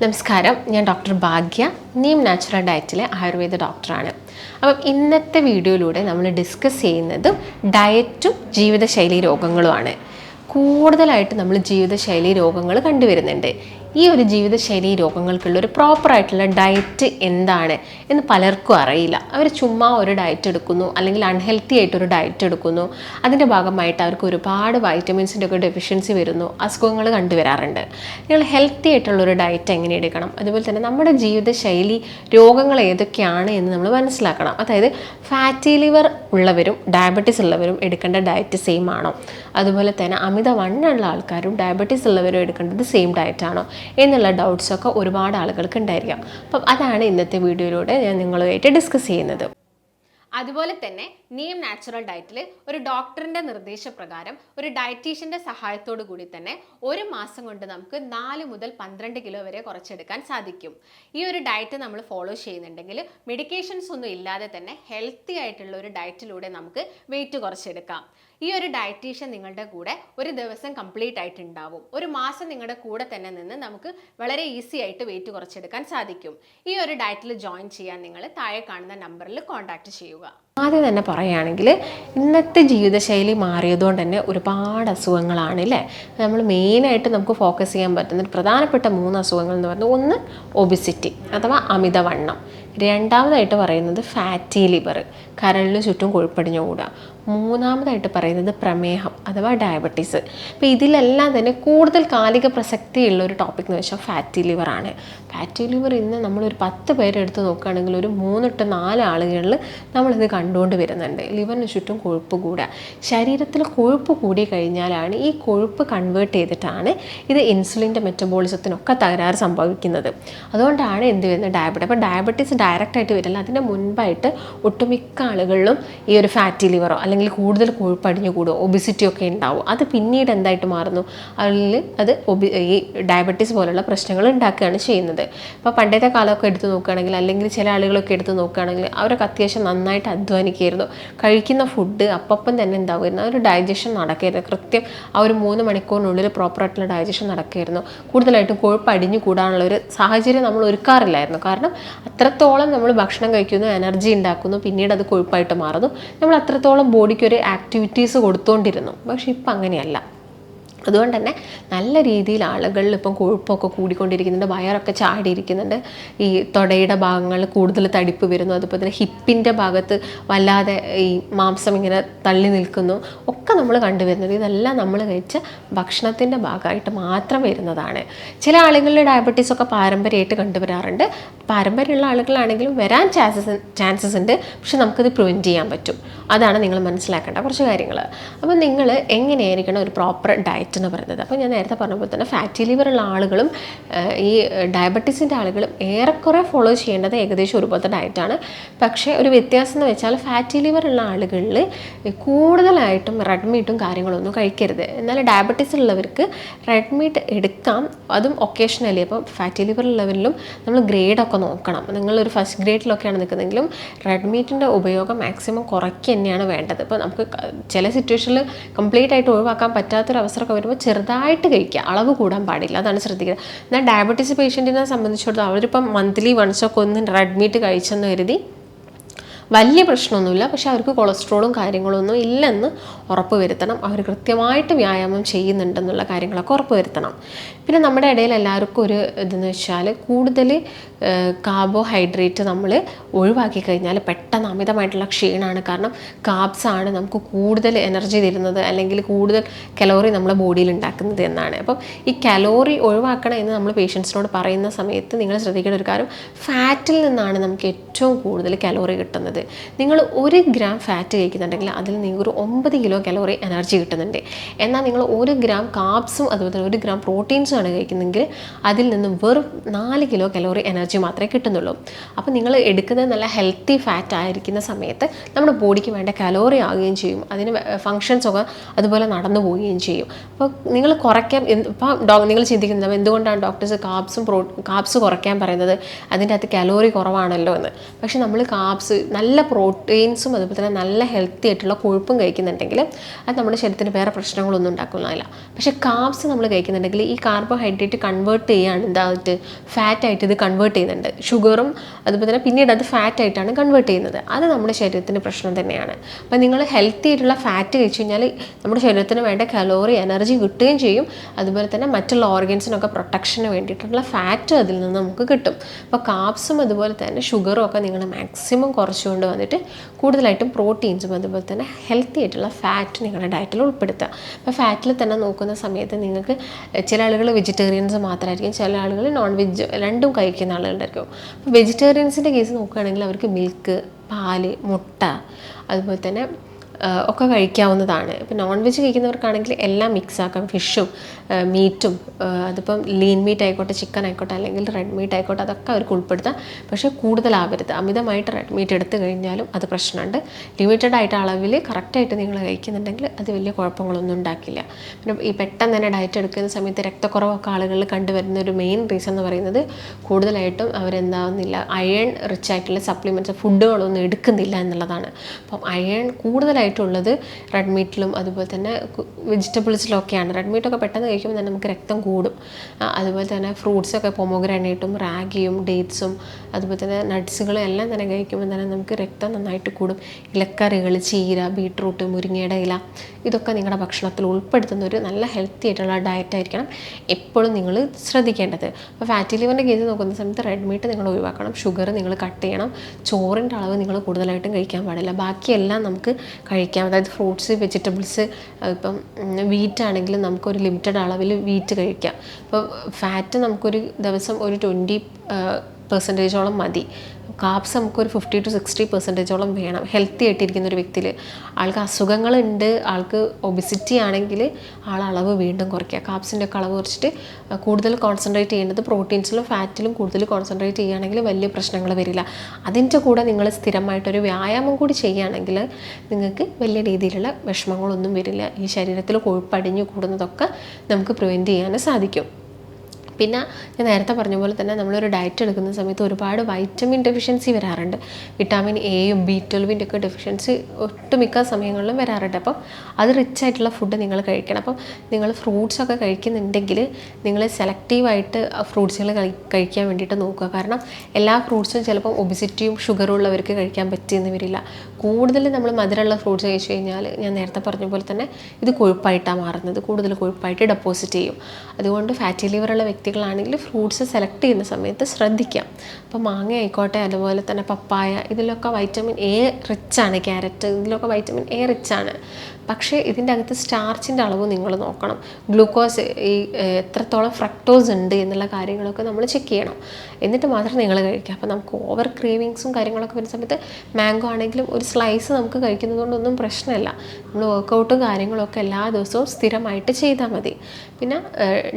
നമസ്കാരം. ഞാൻ ഡോക്ടർ ഭാഗ്യ നീം നാച്ചുറൽ ഡയറ്റിലെ ആയുർവേദ ഡോക്ടറാണ്. അപ്പം ഇന്നത്തെ വീഡിയോയിലൂടെ നമ്മൾ ഡിസ്കസ് ചെയ്യുന്നത് ഡയറ്റും ജീവിതശൈലി രോഗങ്ങളുമാണ്. കൂടുതലായിട്ട് നമ്മൾ ജീവിതശൈലി രോഗങ്ങൾ കണ്ടുവരുന്നുണ്ട്. ഈ ഒരു ജീവിതശൈലി രോഗങ്ങൾക്കുള്ള ഒരു പ്രോപ്പറായിട്ടുള്ള ഡയറ്റ് എന്താണ് എന്ന് പലർക്കും അറിയില്ല. അവർ ചുമ്മാ ഒരു ഡയറ്റ് എടുക്കുന്നു അല്ലെങ്കിൽ അൺഹെൽത്തി ആയിട്ടൊരു ഡയറ്റ് എടുക്കുന്നു. അതിന്റെ ഭാഗമായിട്ട് അവർക്ക് ഒരുപാട് വൈറ്റമിൻസിന്റെ ഒക്കെ ഡെഫിഷ്യൻസി വരുന്നു. അസുഖങ്ങൾ കണ്ടുവരാറുണ്ട്. നിങ്ങൾ ഹെൽത്തി ആയിട്ടുള്ള ഒരു ഡയറ്റ് എങ്ങനെ എടുക്കണം? അതുപോലെ തന്നെ നമ്മുടെ ജീവിതശൈലി രോഗങ്ങൾ ഏതൊക്കെയാണ് എന്ന് നമ്മൾ മനസ്സിലാക്കണം. അതായത് ഫാറ്റി ലിവർ ഉള്ളവരും ഡയബറ്റീസ് ഉള്ളവരും എടുക്കേണ്ട ഡയറ്റ് സെയിം ആണോ? അതുപോലെ തന്നെ അമിതവണ്ണമുള്ള ആൾക്കാരും ഡയബറ്റീസ് ഉള്ളവരും എടുക്കേണ്ടത് സെയിം ഡയറ്റാണോ എന്നുള്ള ഡൗട്ട്സൊക്കെ ഒരുപാട് ആളുകൾക്ക് ഉണ്ടായിരിക്കാം. അപ്പം അതാണ് ഇന്നത്തെ വീഡിയോയിലൂടെ ഞാൻ നിങ്ങളുമായിട്ട് ഡിസ്കസ് ചെയ്യുന്നത്. അതുപോലെ തന്നെ നീം നാച്ചുറൽ ഡയറ്റിൽ ഒരു ഡോക്ടറിന്റെ നിർദ്ദേശപ്രകാരം ഒരു ഡയറ്റീഷ്യന്റെ സഹായത്തോടു കൂടി തന്നെ ഒരു മാസം കൊണ്ട് നമുക്ക് നാല് മുതൽ പന്ത്രണ്ട് കിലോ വരെ കുറച്ചെടുക്കാൻ സാധിക്കും. ഈ ഒരു ഡയറ്റ് നമ്മൾ ഫോളോ ചെയ്യുന്നുണ്ടെങ്കിൽ മെഡിക്കേഷൻസ് ഒന്നും ഇല്ലാതെ തന്നെ ഹെൽത്തി ആയിട്ടുള്ള ഒരു ഡയറ്റിലൂടെ നമുക്ക് വെയിറ്റ് കുറച്ചെടുക്കാം. ഈ ഒരു ഡയറ്റീഷ്യൻ നിങ്ങളുടെ കൂടെ ഒരു ദിവസം കംപ്ലീറ്റ് ആയിട്ട് ഉണ്ടാവും ഒരു മാസം നിങ്ങളുടെ കൂടെ തന്നെ നിന്ന് നമുക്ക് വളരെ ഈസി ആയിട്ട് വെയിറ്റ് കുറച്ചെടുക്കാൻ സാധിക്കും. ഈ ഒരു ഡയറ്റിൽ ജോയിൻ ചെയ്യാൻ നിങ്ങൾ താഴെ കാണുന്ന നമ്പറിൽ കോൺടാക്ട് ചെയ്യുക. രൂപ ആദ്യം തന്നെ പറയുകയാണെങ്കിൽ ഇന്നത്തെ ജീവിതശൈലി മാറിയതുകൊണ്ട് തന്നെ ഒരുപാട് അസുഖങ്ങളാണ് അല്ലേ നമ്മൾ മെയിനായിട്ട് നമുക്ക് ഫോക്കസ് ചെയ്യാൻ പറ്റുന്ന പ്രധാനപ്പെട്ട മൂന്ന് അസുഖങ്ങൾ എന്ന് പറഞ്ഞാൽ ഒന്ന് ഒബിസിറ്റി അഥവാ അമിതവണ്ണം. രണ്ടാമതായിട്ട് പറയുന്നത് ഫാറ്റി ലിവർ കരളിന് ചുറ്റും കൊഴുപ്പടിഞ്ഞു കൂടുക മൂന്നാമതായിട്ട് പറയുന്നത് പ്രമേഹം അഥവാ ഡയബറ്റീസ് അപ്പോൾ ഇതിലെല്ലാം തന്നെ കൂടുതൽ കാലിക പ്രസക്തിയുള്ള ഒരു ടോപ്പിക് എന്ന് വെച്ചാൽ ഫാറ്റി ലിവറാണ് ഫാറ്റി ലിവർ ഇന്ന് നമ്മളൊരു പത്ത് പേരെടുത്ത് നോക്കുകയാണെങ്കിൽ ഒരു മൂന്നിട്ട് നാല് ആളുകളിൽ നമ്മളിത് കണ്ടുകൊണ്ട് വരുന്നുണ്ട്. ലിവറിന് ചുറ്റും കൊഴുപ്പ് കൂടുക ശരീരത്തിൽ കൊഴുപ്പ് കൂടി കഴിഞ്ഞാലാണ് ഈ കൊഴുപ്പ് കൺവേർട്ട് ചെയ്തിട്ടാണ് ഇത് ഇൻസുലിന്റെ മെറ്റബോളിസത്തിനൊക്കെ തകരാറ് സംഭവിക്കുന്നത്. അതുകൊണ്ടാണ് എന്ത് വരുന്നത്? ഡയബറ്റിസ് അപ്പോൾ ഡയബറ്റീസ് ഡയറക്റ്റായിട്ട് വരില്ല. അതിന്റെ മുൻപായിട്ട് ഒട്ടുമിക്ക ആളുകളിലും ഈ ഒരു ഫാറ്റി ലിവറോ അല്ലെങ്കിൽ കൂടുതൽ കൊഴുപ്പ് അടിഞ്ഞു കൂടുക ഒബിസിറ്റി ഒക്കെ ഉണ്ടാവും. അത് പിന്നീട് എന്തായിട്ട് മാറുന്നു? അതിൽ അത് ഒബി ഈ ഡയബറ്റീസ് പോലുള്ള പ്രശ്നങ്ങൾ ഉണ്ടാക്കുകയാണ് ചെയ്യുന്നത്. ഇപ്പോൾ പണ്ടത്തെ കാലമൊക്കെ എടുത്ത് നോക്കുകയാണെങ്കിൽ അല്ലെങ്കിൽ ചില ആളുകളൊക്കെ എടുത്ത് നോക്കുകയാണെങ്കിൽ അവരൊക്കെ അത്യാവശ്യം നന്നായിട്ട് അധ്വാനിക്കുമായിരുന്നു കഴിക്കുന്ന ഫുഡ് അപ്പം തന്നെ എന്താകുമായിരുന്നു? ആ ഒരു ഡൈജഷൻ നടക്കായിരുന്നു കൃത്യം ആ ഒരു മൂന്ന് മണിക്കൂറിനുള്ളിൽ പ്രോപ്പറായിട്ടുള്ള ഡൈജഷൻ നടക്കുകയായിരുന്നു. കൂടുതലായിട്ടും കൊഴുപ്പ് അടിഞ്ഞു കൂടാനുള്ള ഒരു സാഹചര്യം നമ്മൾ ഒരുക്കാറില്ലായിരുന്നു. കാരണം അത്രത്തോളം നമ്മൾ ഭക്ഷണം കഴിക്കുന്നു എനർജി ഉണ്ടാക്കുന്നു പിന്നീട് അത് കൊഴുപ്പായിട്ട് മാറുന്നു. നമ്മൾ അത്രത്തോളം ബോഡിക്ക് ഒരു ആക്ടിവിറ്റീസ് കൊടുത്തുകൊണ്ടിരുന്നു പക്ഷേ ഇപ്പം അങ്ങനെയല്ല. അതുകൊണ്ട് തന്നെ നല്ല രീതിയിൽ ആളുകളിൽ ഇപ്പം കൊഴുപ്പൊക്കെ കൂടിക്കൊണ്ടിരിക്കുന്നുണ്ട് വയറൊക്കെ ചാടിയിരിക്കുന്നുണ്ട്. ഈ തൊടയുടെ ഭാഗങ്ങൾ കൂടുതൽ തടിപ്പ് വരുന്നു. അതുപോലെ തന്നെ ഹിപ്പിന്റെ ഭാഗത്ത് വല്ലാതെ ഈ മാംസം ഇങ്ങനെ തള്ളി നിൽക്കുന്നു. ഒക്കെ നമ്മൾ കണ്ടുവരുന്നുണ്ട് ഇതെല്ലാം നമ്മൾ കഴിച്ച ഭക്ഷണത്തിന്റെ ഭാഗമായിട്ട് മാത്രം വരുന്നതാണ്. ചില ആളുകളിൽ ഡയബറ്റീസ് ഒക്കെ പാരമ്പര്യമായിട്ട് കണ്ടുവരാറുണ്ട്. പാരമ്പര്യമുള്ള ആളുകളാണെങ്കിലും വരാൻ ചാൻസസ് ചാൻസസ് ഉണ്ട്. പക്ഷെ നമുക്കത് പ്രിവെന്റ് ചെയ്യാൻ പറ്റും. അതാണ് നിങ്ങൾ മനസ്സിലാക്കേണ്ട കുറച്ച് കാര്യങ്ങൾ. അപ്പോൾ നിങ്ങൾ എങ്ങനെയായിരിക്കണം ഒരു പ്രോപ്പർ ഡയറ്റ് എന്ന് പറയുന്നത്. അപ്പോൾ ഞാൻ നേരത്തെ പറഞ്ഞ പോലെ തന്നെ ഫാറ്റി ലിവർ ഉള്ള ആളുകളും ഈ ഡയബറ്റീസിന്റെ ആളുകളും ഏറെക്കുറെ ഫോളോ ചെയ്യേണ്ടത് ഏകദേശം ഒരുപോലത്തെ ഡയറ്റാണ് പക്ഷേ ഒരു വ്യത്യാസം എന്ന് വെച്ചാൽ ഫാറ്റി ലിവർ ഉള്ള ആളുകളിൽ കൂടുതലായിട്ടും റെഡ് മീറ്റും കാര്യങ്ങളൊന്നും കഴിക്കരുത്. എന്നാൽ ഡയബറ്റീസ് ഉള്ളവർക്ക് റെഡ് മീറ്റ് എടുക്കാം. അതും ഒക്കേഷണലി അപ്പോൾ ഫാറ്റി ലിവർ ഉള്ളവരിലും നമ്മൾ ഗ്രേഡൊക്കെ നോക്കണം. നിങ്ങളൊരു ഫസ്റ്റ് ഗ്രേഡിലൊക്കെയാണ് നിൽക്കുന്നതെങ്കിലും റെഡ് മീറ്റിന്റെ ഉപയോഗം മാക്സിമം കുറയ്ക്കുക തന്നെയാണ് വേണ്ടത്. ഇപ്പോൾ നമുക്ക് ചില സിറ്റുവേഷനിൽ കംപ്ലീറ്റ് ആയിട്ട് ഒഴിവാക്കാൻ പറ്റാത്തൊരു അവസരമൊക്കെ വരുമ്പോൾ ചെറുതായിട്ട് കഴിക്കുക അളവ് കൂടാൻ പാടില്ല. അതാണ് ശ്രദ്ധിക്കുക. എന്നാൽ ഡയബറ്റീസ് പേഷ്യന്റിനെ സംബന്ധിച്ചിടത്തോളം അവരിപ്പം മന്ത്ലി വൺസൊക്കെ ഒന്ന് റെഡ് മീറ്റ് കഴിച്ചെന്ന് കരുതി വലിയ പ്രശ്നമൊന്നുമില്ല. പക്ഷേ അവർക്ക് കൊളസ്ട്രോളും കാര്യങ്ങളൊന്നും ഇല്ലെന്ന് ഉറപ്പ് വരുത്തണം. അവർ കൃത്യമായിട്ട് വ്യായാമം ചെയ്യുന്നുണ്ടെന്നുള്ള കാര്യങ്ങളൊക്കെ ഉറപ്പ് വരുത്തണം. പിന്നെ നമ്മുടെ ഇടയിൽ എല്ലാവർക്കും ഒരു ഇതെന്ന് വെച്ചാൽ കൂടുതൽ കാർബോഹൈഡ്രേറ്റ് നമ്മൾ ഒഴിവാക്കി കഴിഞ്ഞാൽ പെട്ടെന്ന് അമിതമായിട്ടുള്ള ക്ഷീണമാണ്. കാരണം കാബ്സ് ആണ് നമുക്ക് കൂടുതൽ എനർജി തരുന്നത് അല്ലെങ്കിൽ കൂടുതൽ കലോറി നമ്മുടെ ബോഡിയിൽ ഉണ്ടാക്കുന്നത് എന്നാണ്. അപ്പം ഈ കലോറി ഒഴിവാക്കണം എന്ന് നമ്മൾ പേഷ്യൻസിനോട് പറയുന്ന സമയത്ത് നിങ്ങൾ ശ്രദ്ധിക്കേണ്ട ഒരു കാര്യം ഫാറ്റിൽ നിന്നാണ് നമുക്ക് ഏറ്റവും കൂടുതൽ കലോറി കിട്ടുന്നത്. നിങ്ങൾ ഒരു ഗ്രാം ഫാറ്റ് കഴിക്കുന്നുണ്ടെങ്കിൽ അതിൽ നിങ്ങൾക്ക് ഒരു ഒമ്പത് കിലോ കലോറി എനർജി കിട്ടുന്നുണ്ട്. എന്നാൽ നിങ്ങൾ ഒരു ഗ്രാം കാപ്സും അതുപോലെ തന്നെ ഒരു ഗ്രാം പ്രോട്ടീൻസും ആണ് കഴിക്കുന്നെങ്കിൽ അതിൽ നിന്നും വെറും നാല് കിലോ കലോറി എനർജി മാത്രമേ കിട്ടുന്നുള്ളൂ. അപ്പോൾ നിങ്ങൾ എടുക്കുന്നത് നല്ല ഹെൽത്തി ഫാറ്റ് ആയിരിക്കുന്ന സമയത്ത് നമ്മുടെ ബോഡിക്ക് വേണ്ട കലോറി ആവുകയും ചെയ്യും. അതിന് ഫങ്ഷൻസ് ഒക്കെ അതുപോലെ നടന്നു പോവുകയും ചെയ്യും. അപ്പോൾ നിങ്ങൾ കുറയ്ക്കാൻ ഇപ്പം ഡോ നിങ്ങൾ ചിന്തിക്കുന്നത് എന്തുകൊണ്ടാണ് ഡോക്ടേഴ്സ് കാപ്സും പ്രോ കാപ്സ് കുറയ്ക്കാൻ പറയുന്നത്? അതിന്റെ അകത്ത് കലോറി കുറവാണല്ലോ എന്ന്. പക്ഷേ നമ്മൾ കാപ്സ് നല്ല നല്ല പ്രോട്ടീൻസും അതുപോലെ തന്നെ നല്ല ഹെൽത്തി ആയിട്ടുള്ള കൊഴുപ്പും കഴിക്കുന്നുണ്ടെങ്കിൽ അത് നമ്മുടെ ശരീരത്തിന് വേറെ പ്രശ്നങ്ങളൊന്നും ഉണ്ടാക്കുന്നില്ല. പക്ഷേ കാർബ്സ് നമ്മൾ കഴിക്കുന്നുണ്ടെങ്കിൽ ഈ കാർബോഹൈഡ്രേറ്റ് കൺവേർട്ട് ചെയ്യാണ് എന്തായിട്ട് ഫാറ്റായിട്ട് ഇത് കൺവേർട്ട് ചെയ്യുന്നുണ്ട്. ഷുഗറും അതുപോലെ തന്നെ പിന്നീട് അത് ഫാറ്റായിട്ടാണ് കൺവേർട്ട് ചെയ്യുന്നത്. അത് നമ്മുടെ ശരീരത്തിന് പ്രശ്നം തന്നെയാണ്. അപ്പം നിങ്ങൾ ഹെൽത്തി ആയിട്ടുള്ള ഫാറ്റ് കഴിച്ചു കഴിഞ്ഞാൽ നമ്മുടെ ശരീരത്തിന് വേണ്ട കലോറി എനർജി കിട്ടുകയും ചെയ്യും. അതുപോലെ തന്നെ മറ്റുള്ള ഓർഗൻസിനൊക്കെ പ്രൊട്ടക്ഷന് വേണ്ടിയിട്ടുള്ള ഫാറ്റ് അതിൽ നിന്ന് നമുക്ക് കിട്ടും. അപ്പോൾ കാർബ്സും അതുപോലെ തന്നെ ഷുഗറും ഒക്കെ നിങ്ങൾ മാക്സിമം കുറച്ചുകൊണ്ട് വന്നിട്ട് കൂടുതലായിട്ടും പ്രോട്ടീൻസും അതുപോലെ തന്നെ ഹെൽത്തി ആയിട്ടുള്ള ഫാറ്റ് നിങ്ങളുടെ ഡയറ്റിൽ ഉൾപ്പെടുത്തുക. അപ്പോൾ ഫാറ്റിൽ തന്നെ നോക്കുന്ന സമയത്ത് നിങ്ങൾക്ക് ചില ആളുകൾ വെജിറ്റേറിയൻസ് മാത്രമായിരിക്കും ചില ആളുകൾ നോൺ വെജ് രണ്ടും കഴിക്കുന്ന ആളുകളുണ്ടായിരിക്കും. അപ്പോൾ വെജിറ്റേറിയൻസിന്റെ കേസ് നോക്കുകയാണെങ്കിൽ അവർക്ക് മിൽക്ക് പാൽ മുട്ട അതുപോലെ തന്നെ ഒക്കെ കഴിക്കാവുന്നതാണ്. ഇപ്പം നോൺ വെജ് കഴിക്കുന്നവർക്കാണെങ്കിൽ എല്ലാം മിക്സ് ആക്കാം. ഫിഷും മീറ്റും അതിപ്പം ലീൻ മീറ്റ് ആയിക്കോട്ടെ ചിക്കൻ ആയിക്കോട്ടെ അല്ലെങ്കിൽ റെഡ് മീറ്റ് ആയിക്കോട്ടെ അതൊക്കെ അവർക്ക് ഉൾപ്പെടുത്താം. പക്ഷേ കൂടുതലാവരുത്. അമിതമായിട്ട് റെഡ് മീറ്റ് എടുത്തു കഴിഞ്ഞാലും അത് പ്രശ്നമുണ്ട്. ലിമിറ്റഡ് ആയിട്ട് അളവിൽ കറക്റ്റായിട്ട് നിങ്ങൾ കഴിക്കുന്നുണ്ടെങ്കിൽ അത് വലിയ കുഴപ്പങ്ങളൊന്നും ഉണ്ടാക്കില്ല. പിന്നെ ഈ പെട്ടെന്ന് തന്നെ ഡയറ്റ് എടുക്കുന്ന സമയത്ത് രക്തക്കുറവൊക്കെ ആളുകളിൽ കണ്ടുവരുന്ന ഒരു മെയിൻ റീസൺ എന്ന് പറയുന്നത് കൂടുതലായിട്ടും അവരെന്താവുന്നില്ല അയൺ റിച്ച് ആയിട്ടുള്ള സപ്ലിമെന്റ്സ് ഫുഡുകളൊന്നും എടുക്കുന്നില്ല എന്നുള്ളതാണ്. അപ്പം അയൺ കൂടുതലായിട്ടുള്ളത് റെഡ് മീറ്റിലും അതുപോലെ തന്നെ വെജിറ്റബിൾസിലൊക്കെയാണ് റെഡ് മീറ്റൊക്കെ പെട്ടെന്ന് കഴിക്കുമ്പോൾ തന്നെ നമുക്ക് രക്തം കൂടും. അതുപോലെ തന്നെ ഫ്രൂട്ട്സൊക്കെ പൊമോഗ്രാനൈറ്റും റാഗിയും ഡേറ്റ്സും അതുപോലെ തന്നെ നട്ട്സുകളും എല്ലാം തന്നെ കഴിക്കുമ്പോൾ തന്നെ നമുക്ക് രക്തം നന്നായിട്ട് കൂടും. ഇലക്കറികൾ ചീര ബീട്രൂട്ട് മുരിങ്ങയുടെ ഇല ഇതൊക്കെ നിങ്ങളുടെ ഭക്ഷണത്തിൽ ഉൾപ്പെടുത്തുന്ന ഒരു നല്ല ഹെൽത്തി ആയിട്ടുള്ള ഡയറ്റ് ആയിരിക്കണം എപ്പോഴും നിങ്ങൾ ശ്രദ്ധിക്കേണ്ടത്. അപ്പോൾ ഫാറ്റി ലിവറിന്റെ കേസ് നോക്കുന്ന സമയത്ത് റെഡ് മീറ്റ് നിങ്ങൾ ഒഴിവാക്കണം. ഷുഗർ നിങ്ങൾ കട്ട് ചെയ്യണം. ചോറിന്റെ അളവ് നിങ്ങൾ കൂടുതലായിട്ടും കഴിക്കാൻ പാടില്ല. ബാക്കിയെല്ലാം നമുക്ക് കഴിക്കാം. അതായത് ഫ്രൂട്ട്സ് വെജിറ്റബിൾസ് ഇപ്പം വീറ്റ് ആണെങ്കിലും നമുക്കൊരു ലിമിറ്റഡ് അളവിൽ വീറ്റ് കഴിക്കാം. ഇപ്പോൾ ഫാറ്റ് നമുക്കൊരു ദിവസം ഒരു ട്വന്റി പെർസെന്റേജോളം മതി. കാപ്സ് നമുക്കൊരു ഫിഫ്റ്റി ടു സിക്സ്റ്റി പെർസെന്റേജോളം വേണം. ഹെൽത്തി ആയിട്ടിരിക്കുന്ന ഒരു വ്യക്തിയിൽ ആൾക്ക് അസുഖങ്ങളുണ്ട് ആൾക്ക് ഒബിസിറ്റി ആണെങ്കിൽ ആൾ അളവ് വീണ്ടും കുറയ്ക്കുക. കാപ്സിന്റെ ഒക്കെ അളവ് കുറച്ചിട്ട് കൂടുതൽ കോൺസെൻട്രേറ്റ് ചെയ്യേണ്ടത് പ്രോട്ടീൻസിലും ഫാറ്റിലും കൂടുതൽ കോൺസെൻട്രേറ്റ് ചെയ്യുകയാണെങ്കിൽ വലിയ പ്രശ്നങ്ങൾ വരില്ല. അതിന്റെ കൂടെ നിങ്ങൾ സ്ഥിരമായിട്ടൊരു വ്യായാമം കൂടി ചെയ്യുകയാണെങ്കിൽ നിങ്ങൾക്ക് വലിയ രീതിയിലുള്ള വിഷമങ്ങളൊന്നും വരില്ല. ഈ ശരീരത്തിൽ കൊഴുപ്പടിഞ്ഞു കൂടുന്നതൊക്കെ നമുക്ക് പ്രിവെന്റ് ചെയ്യാൻ സാധിക്കും. പിന്നെ ഞാൻ നേരത്തെ പറഞ്ഞ പോലെ തന്നെ നമ്മളൊരു ഡയറ്റ് എടുക്കുന്ന സമയത്ത് ഒരുപാട് വൈറ്റമിൻ ഡെഫിഷ്യൻസി വരാറുണ്ട്. വിറ്റാമിൻ എയും ബി ട്വൽവിന്റെ ഒക്കെ ഡെഫിഷ്യൻസി ഒട്ടുമിക്ക സമയങ്ങളിലും വരാറുണ്ട്. അപ്പോൾ അത് റിച്ച് ആയിട്ടുള്ള ഫുഡ് നിങ്ങൾ കഴിക്കണം. അപ്പം നിങ്ങൾ ഫ്രൂട്ട്സ് ഒക്കെ കഴിക്കുന്നുണ്ടെങ്കിൽ നിങ്ങൾ സെലക്റ്റീവായിട്ട് ഫ്രൂട്ട്സുകൾ കഴിക്കാൻ വേണ്ടിയിട്ട് നോക്കുക. കാരണം എല്ലാ ഫ്രൂട്ട്സും ചിലപ്പോൾ ഒബിസിറ്റിയും ഷുഗറും ഉള്ളവർക്ക് കഴിക്കാൻ പറ്റിയെന്ന് വരില്ല. കൂടുതൽ നമ്മൾ മധുരമുള്ള ഫ്രൂട്ട്സ് കഴിച്ചു കഴിഞ്ഞാൽ ഞാൻ നേരത്തെ പറഞ്ഞ പോലെ തന്നെ ഇത് കൊഴുപ്പായിട്ടാണ് മാറുന്നത്. കൂടുതൽ കൊഴുപ്പായിട്ട് ഡെപ്പോസിറ്റ് ചെയ്യും. അതുകൊണ്ട് ഫാറ്റി ലിവറുള്ള വ്യക്തികളാണെങ്കിൽ ഫ്രൂട്ട്സ് സെലക്ട് ചെയ്യുന്ന സമയത്ത് ശ്രദ്ധിക്കാം. അപ്പോൾ മാങ്ങ ആയിക്കോട്ടെ അതുപോലെ തന്നെ പപ്പായ ഇതിലൊക്കെ വൈറ്റമിൻ എ റിച്ചാണ് ക്യാരറ്റ് ഇതിലൊക്കെ വൈറ്റമിൻ എ റിച്ചാണ് പക്ഷേ ഇതിന്റെ അകത്ത് സ്റ്റാർച്ചിന്റെ അളവ് നിങ്ങൾ നോക്കണം. ഗ്ലൂക്കോസ് ഈ എത്രത്തോളം ഫ്രക്ടോസ് ഉണ്ട് എന്നുള്ള കാര്യങ്ങളൊക്കെ നമ്മൾ ചെക്ക് ചെയ്യണം. എന്നിട്ട് മാത്രം നിങ്ങൾ കഴിക്കുക. അപ്പോൾ നമുക്ക് ഓവർ ക്രീവിങ്സും കാര്യങ്ങളൊക്കെ വരുന്ന സമയത്ത് മാംഗോ ആണെങ്കിലും ഒരു സ്ലൈസ് നമുക്ക് കഴിക്കുന്നത് കൊണ്ടൊന്നും പ്രശ്നമില്ല. നമ്മൾ വർക്കൗട്ടും കാര്യങ്ങളൊക്കെ എല്ലാ ദിവസവും സ്ഥിരമായിട്ട് ചെയ്താൽ മതി. പിന്നെ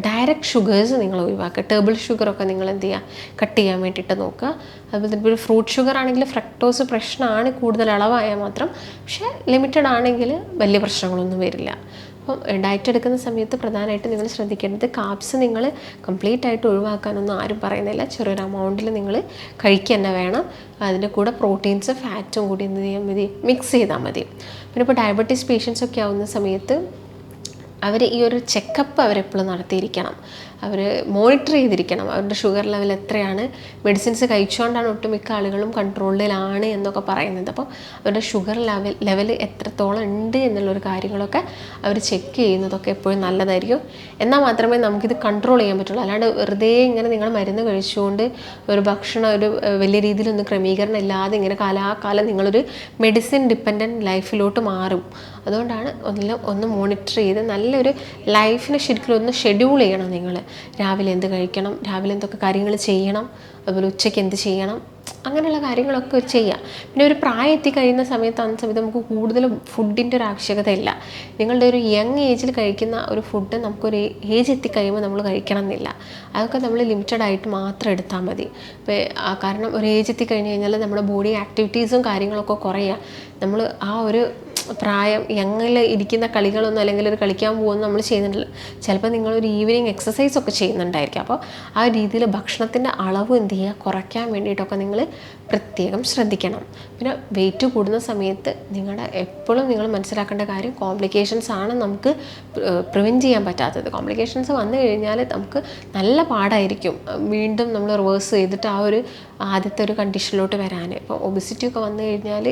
ഡയറക്റ്റ് ഷുഗേഴ്സ് നിങ്ങൾ ഒഴിവാക്കുക. ടേബിൾ ഷുഗറൊക്കെ നിങ്ങൾ എന്ത് ചെയ്യുക? കട്ട് ചെയ്യാൻ വേണ്ടിയിട്ട് നോക്കുക. അതുപോലെ തന്നെ ഇപ്പോൾ ഫ്രൂട്ട് ഷുഗർ ആണെങ്കിൽ ഫ്രക്ടോസ് പ്രശ്നമാണ് കൂടുതൽ അളവായാൽ മാത്രം. പക്ഷേ ലിമിറ്റഡ് ആണെങ്കിൽ വലിയ പ്രശ്നങ്ങളൊന്നും വരില്ല. അപ്പോൾ ഡയറ്റ് എടുക്കുന്ന സമയത്ത് പ്രധാനമായിട്ട് നിങ്ങൾ ശ്രദ്ധിക്കേണ്ടത് കാപ്സ് നിങ്ങൾ കംപ്ലീറ്റ് ആയിട്ട് ഒഴിവാക്കാനൊന്നും ആരും പറയുന്നില്ല. ചെറിയൊരു എമൗണ്ടിൽ നിങ്ങൾ കഴിക്കുക തന്നെ വേണം. അതിന്റെ കൂടെ പ്രോട്ടീൻസ് ഫാറ്റും കൂടി എന്ത് ചെയ്യാൻ മതി മിക്സ് ചെയ്താൽ മതി. പിന്നെ ഇപ്പോൾ ഡയബറ്റീസ് പേഷ്യൻസ് ഒക്കെ ആവുന്ന സമയത്ത് അവർ ഈ ഒരു ചെക്കപ്പ് അവരെപ്പോഴും നടത്തിയിരിക്കണം. അവർ മോണിറ്റർ ചെയ്തിരിക്കണം. അവരുടെ ഷുഗർ ലെവൽ എത്രയാണ്? മെഡിസിൻസ് കഴിച്ചുകൊണ്ടാണ് ഒട്ടുമിക്ക ആളുകളും കൺട്രോളിലാണ് എന്നൊക്കെ പറയുന്നത്. അപ്പോൾ അവരുടെ ഷുഗർ ലെവൽ ലെവൽ എത്രത്തോളം ഉണ്ട് എന്നുള്ളൊരു കാര്യങ്ങളൊക്കെ അവർ ചെക്ക് ചെയ്യുന്നതൊക്കെ എപ്പോഴും നല്ലതായിരിക്കും. എന്നാൽ മാത്രമേ നമുക്കിത് കൺട്രോൾ ചെയ്യാൻ പറ്റുള്ളൂ. അല്ലാണ്ട് വെറുതെ ഇങ്ങനെ നിങ്ങൾ മരുന്ന് കഴിച്ചുകൊണ്ട് ഒരു ഭക്ഷണം ഒരു വലിയ രീതിയിലൊന്നും ക്രമീകരണം ഇല്ലാതെ ഇങ്ങനെ കാലാകാലം നിങ്ങളൊരു മെഡിസിൻ ഡിപ്പെൻഡന്റ് ലൈഫിലോട്ട് മാറും. അതുകൊണ്ടാണ് ഒന്നിലും ഒന്ന് മോണിറ്റർ ചെയ്ത് നല്ലൊരു ലൈഫിനെ ശരിക്കും ഒന്ന് ഷെഡ്യൂൾ ചെയ്യണം നിങ്ങൾ രാവിലെ എന്ത് കഴിക്കണം രാവിലെ എന്തൊക്കെ കാര്യങ്ങൾ ചെയ്യണം അതുപോലെ ഉച്ചയ്ക്ക് എന്ത് ചെയ്യണം അങ്ങനെയുള്ള കാര്യങ്ങളൊക്കെ ചെയ്യാം. പിന്നെ ഒരു പ്രായം എത്തിക്കഴിയുന്ന സമയത്ത് അന്ന സമയത്ത് നമുക്ക് കൂടുതലും ഫുഡിന്റെ ഒരു ആവശ്യകതയില്ല നിങ്ങളുടെ ഒരു യങ് ഏജിൽ കഴിക്കുന്ന ഒരു ഫുഡ് നമുക്കൊരു ഏജ് എത്തിക്കഴിയുമ്പോൾ നമ്മൾ കഴിക്കണം എന്നില്ല അതൊക്കെ നമ്മൾ ലിമിറ്റഡ് ആയിട്ട് മാത്രം എടുത്താൽ മതി. കാരണം ഒരു ഏജ് എത്തിക്കഴിഞ്ഞ് കഴിഞ്ഞാൽ നമ്മുടെ ബോഡി ആക്ടിവിറ്റീസും കാര്യങ്ങളൊക്കെ കുറയുക. നമ്മൾ ആ ഒരു പ്രായം യങ്ങിൽ ഇരിക്കുന്ന കളികളൊന്നും അല്ലെങ്കിൽ ഒരു കളിക്കാൻ പോകുന്ന നമ്മൾ ചെയ്യുന്നുണ്ട് ചിലപ്പോൾ നിങ്ങളൊരു ഈവനിങ് എക്സസൈസ് ഒക്കെ ചെയ്യുന്നുണ്ടായിരിക്കും. അപ്പോൾ ആ രീതിയിൽ ഭക്ഷണത്തിന്റെ അളവ് എന്ത് ചെയ്യുക? കുറയ്ക്കാൻ വേണ്ടിയിട്ടൊക്കെ നിങ്ങൾ പ്രത്യേകം ശ്രദ്ധിക്കണം. പിന്നെ വെയിറ്റ് കൂടുന്ന സമയത്ത് നിങ്ങളുടെ എപ്പോഴും നിങ്ങൾ മനസ്സിലാക്കേണ്ട കാര്യം കോംപ്ലിക്കേഷൻസ് ആണ് നമുക്ക് പ്രിവെന്റ് ചെയ്യാൻ പറ്റാത്തത്. കോംപ്ലിക്കേഷൻസ് വന്നു കഴിഞ്ഞാൽ നമുക്ക് നല്ല പാടായിരിക്കും. വീണ്ടും നമ്മൾ റിവേഴ്സ് ചെയ്തിട്ട് ആ ഒരു ആദ്യത്തെ ഒരു കണ്ടീഷനിലോട്ട് വരാൻ ഇപ്പോൾ ഒബിസിറ്റി ഒക്കെ വന്നു കഴിഞ്ഞാൽ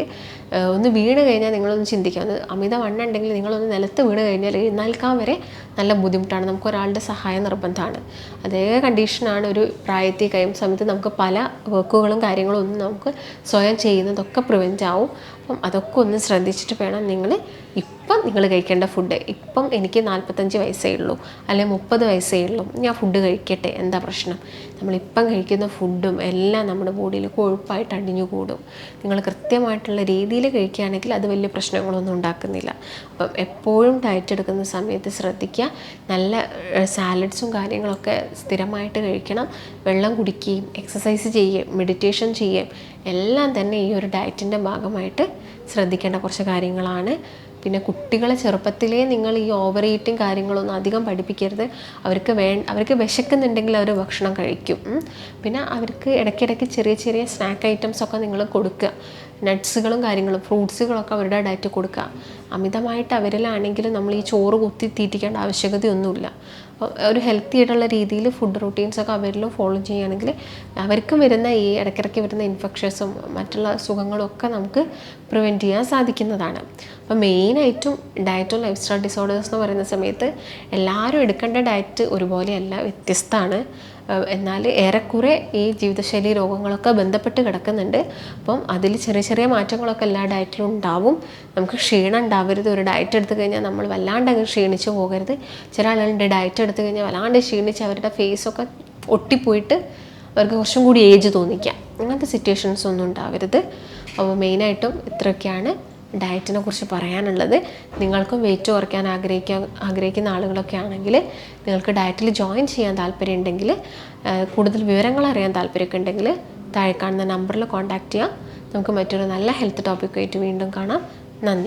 ഒന്ന് വീണ് കഴിഞ്ഞാൽ നിങ്ങളൊന്ന് ചിന്തിക്കുക ഒന്ന് അമിത വണ്ണം ഉണ്ടെങ്കിൽ നിങ്ങളൊന്ന് നിലത്ത് വീണ് കഴിഞ്ഞാൽ എഴുന്നേൽക്കാൻ വരെ നല്ല ബുദ്ധിമുട്ടാണ്. നമുക്ക് ഒരാളുടെ സഹായം നിർബന്ധമാണ്. അതേ കണ്ടീഷനാണ് ഒരു പ്രായത്തിൽ കഴിയുന്ന സമയത്ത് നമുക്ക് പല വർക്കുകളും കാര്യങ്ങളും ഒന്നും നമുക്ക് സ്വയം ചെയ്യുന്നതൊക്കെ പ്രിവെന്റ് ആവും അപ്പം അതൊക്കെ ഒന്ന് ശ്രദ്ധിച്ചിട്ട് വേണം നിങ്ങൾ ഇപ്പം നിങ്ങൾ കഴിക്കേണ്ട ഫുഡ് ഇപ്പം എനിക്ക് നാൽപ്പത്തഞ്ച് വയസ്സേ ഉള്ളൂ അല്ലെങ്കിൽ മുപ്പത് വയസ്സേ ഉള്ളൂ. ഞാൻ ഫുഡ് കഴിക്കട്ടെ എന്താ പ്രശ്നം? നമ്മളിപ്പം കഴിക്കുന്ന ഫുഡും എല്ലാം നമ്മുടെ ബോഡിയിൽ കൊഴുപ്പായിട്ട് അടിഞ്ഞു കൂടും നിങ്ങൾ കൃത്യമായിട്ടുള്ള രീതിയിൽ കഴിക്കുകയാണെങ്കിൽ അത് വലിയ പ്രശ്നങ്ങളൊന്നും ഉണ്ടാക്കുന്നില്ല. അപ്പം എപ്പോഴും ഡയറ്റ് എടുക്കുന്ന സമയത്ത് ശ്രദ്ധിക്കുക. നല്ല സാലഡ്സും കാര്യങ്ങളൊക്കെ സ്ഥിരമായിട്ട് കഴിക്കണം. വെള്ളം കുടിക്കുകയും എക്സസൈസ് ചെയ്യുകയും മെഡിറ്റേഷൻ ചെയ്യുകയും എല്ലാം തന്നെ ഈ ഒരു ഡയറ്റിന്റെ ഭാഗമായിട്ട് ശ്രദ്ധിക്കേണ്ട കുറച്ച് കാര്യങ്ങളാണ്. പിന്നെ കുട്ടികളെ ചെറുപ്പത്തിലേ നിങ്ങൾ ഈ ഓവർ ഈറ്റിംഗ് കാര്യങ്ങളൊന്നും അധികം പഠിപ്പിക്കരുത്. അവർക്ക് വേ അവർക്ക് വിശക്കുന്നുണ്ടെങ്കിൽ അവർ ഭക്ഷണം കഴിക്കും. പിന്നെ അവർക്ക് ഇടയ്ക്കിടയ്ക്ക് ചെറിയ ചെറിയ സ്നാക്ക് ഐറ്റംസ് ഒക്കെ നിങ്ങൾ കൊടുക്കുക. നട്ട്സുകളും കാര്യങ്ങളും ഫ്രൂട്ട്സുകളൊക്കെ അവരുടെ ഡയറ്റ് കൊടുക്കുക. അമിതമായിട്ട് അവരിലാണെങ്കിലും നമ്മൾ ഈ ചോറ് കുത്തി തീറ്റിക്കേണ്ട ആവശ്യകതയൊന്നുമില്ല. അപ്പോൾ ഒരു ഹെൽത്തി ആയിട്ടുള്ള രീതിയിൽ ഫുഡ് റൂട്ടീൻസ് ഒക്കെ അവരിലും ഫോളോ ചെയ്യുകയാണെങ്കിൽ അവർക്കും വരുന്ന ഈ ഇടയ്ക്കിടയ്ക്ക് വരുന്ന ഇൻഫെക്ഷൻസും മറ്റുള്ള അസുഖങ്ങളും ഒക്കെ നമുക്ക് പ്രിവെന്റ് ചെയ്യാൻ സാധിക്കുന്നതാണ്. അപ്പോൾ മെയിനായിട്ടും ഡയറ്റും ലൈഫ് സ്റ്റൈൽ ഡിസോർഡേഴ്സ് എന്ന് പറയുന്ന സമയത്ത് എല്ലാവരും എടുക്കേണ്ട ഡയറ്റ് ഒരുപോലെയല്ല വ്യത്യസ്തമാണ് എന്നാൽ ഏറെക്കുറെ ഈ ജീവിതശൈലി രോഗങ്ങളൊക്കെ ബന്ധപ്പെട്ട് കിടക്കുന്നുണ്ട്. അപ്പം അതിൽ ചെറിയ ചെറിയ മാറ്റങ്ങളൊക്കെ എല്ലാ ഡയറ്റിലും ഉണ്ടാവും. നമുക്ക് ക്ഷീണം ഉണ്ടാവരുത്. ഒരു ഡയറ്റ് എടുത്തു കഴിഞ്ഞാൽ നമ്മൾ വല്ലാണ്ട് അങ്ങ് ക്ഷീണിച്ച് പോകരുത്. ചില ആളുകളുടെ ഡയറ്റ് എടുത്തു കഴിഞ്ഞാൽ വല്ലാണ്ട് ക്ഷീണിച്ച് അവരുടെ ഫേസൊക്കെ ഒട്ടിപ്പോയിട്ട് അവർക്ക് കുറച്ചും കൂടി ഏജ് തോന്നിക്കാം അങ്ങനത്തെ സിറ്റുവേഷൻസ് ഒന്നും ഉണ്ടാവരുത്. അപ്പോൾ മെയിനായിട്ടും ഇത്രയൊക്കെയാണ്. ഡയറ്റിനെ കുറിച്ച് പറയാനുള്ളത് നിങ്ങൾക്കും വെയിറ്റ് കുറയ്ക്കാൻ ആഗ്രഹിക്കാൻ ആഗ്രഹിക്കുന്ന ആളുകളൊക്കെ ആണെങ്കിൽ നിങ്ങൾക്ക് ഡയറ്റിൽ ജോയിൻ ചെയ്യാൻ താല്പര്യമുണ്ടെങ്കിൽ ഉണ്ടെങ്കിൽ കൂടുതൽ വിവരങ്ങൾ അറിയാൻ താല്പര്യമൊക്കെ ഉണ്ടെങ്കിൽ താഴെ കാണുന്ന നമ്പറിൽ കോൺടാക്റ്റ് ചെയ്യാം. നമുക്ക് മറ്റൊരു നല്ല ഹെൽത്ത് ടോപ്പിക്കായിട്ട് വീണ്ടും കാണാം.